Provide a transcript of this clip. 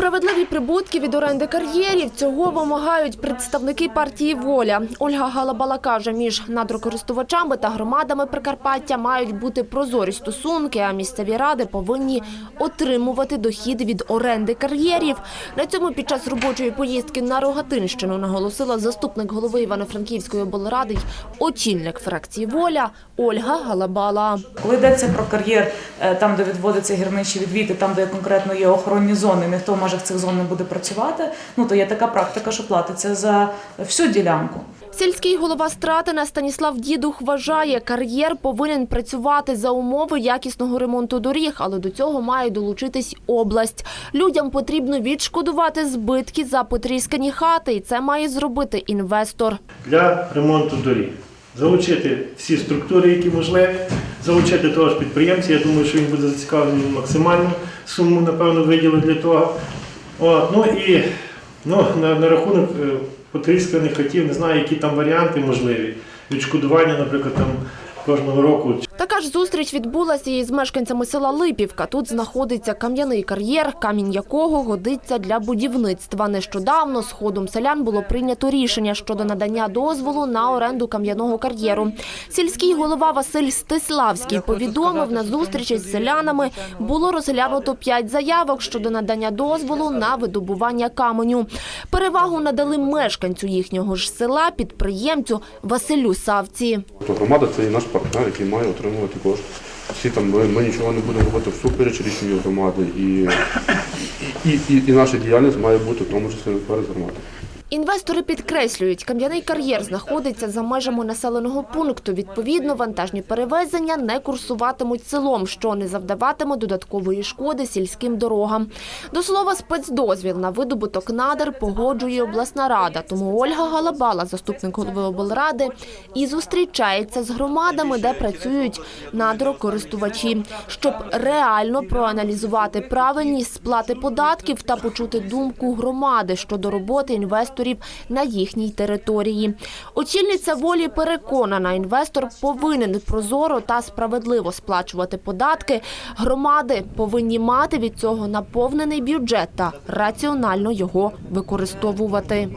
Справедливі прибутки від оренди кар'єрів цього вимагають представники партії Воля. Ольга Галабала каже, між надрокористувачами та громадами Прикарпаття мають бути прозорі стосунки, а місцеві ради повинні отримувати дохід від оренди кар'єрів. На цьому під час робочої поїздки на Рогатинщину наголосила заступник голови Івано-Франківської облради й очільник фракції Воля Ольга Галабала. Коли йдеться про кар'єр, е, там, де відводиться гірничий відвід, і там, де конкретно є охоронні зони, ніхто в межах цих зон не буде працювати. Ну то є така практика, що платиться за всю ділянку. Сільський голова Стратина Станіслав Дідух вважає, кар'єр повинен працювати за умови якісного ремонту доріг, але до цього має долучитись область. Людям потрібно відшкодувати збитки за потріскані хати, і це має зробити інвестор. для ремонту доріг. Залучити всі структури, які можливі, залучити того ж підприємця. Я думаю, що він буде зацікавлений максимальну суму, напевно, виділити для того. От, ну і ну, на, на рахунок е, потрісканих хотів, не знаю, які там варіанти можливі. Відшкодування, наприклад, там кожного року Така ж зустріч відбулася із мешканцями села Липівка. Тут знаходиться кам'яний кар'єр, камінь якого годиться для будівництва. Нещодавно з ходом селян було прийнято рішення щодо надання дозволу на оренду кам'яного кар'єру. Сільський голова Василь Стиславський повідомив на зустрічі з селянами було розглянуто п'ять заявок щодо надання дозволу на видобування каменю. Перевагу надали мешканцю їхнього ж села, підприємцю Василю Савці. Громада це і наш партнер, який має отримувати також Всі там ми, ми нічого не будемо робити всупереч рішенню громади, і, і, і, і наша діяльність має бути в тому числі перед громадою. Інвестори підкреслюють, кам'яний кар'єр знаходиться за межами населеного пункту. Відповідно, вантажні перевезення не курсуватимуть селом, що не завдаватиме додаткової шкоди сільським дорогам. До слова, спецдозвіл на видобуток надр погоджує обласна рада. Тому Ольга Галабала, заступник голови облради, і зустрічається з громадами, де працюють надрокористувачі, щоб реально проаналізувати правильність сплати податків та почути думку громади щодо роботи інвесторів на їхній території. Очільниця волі переконана, інвестор повинен прозоро та справедливо сплачувати податки. Громади повинні мати від цього наповнений бюджет та раціонально його використовувати.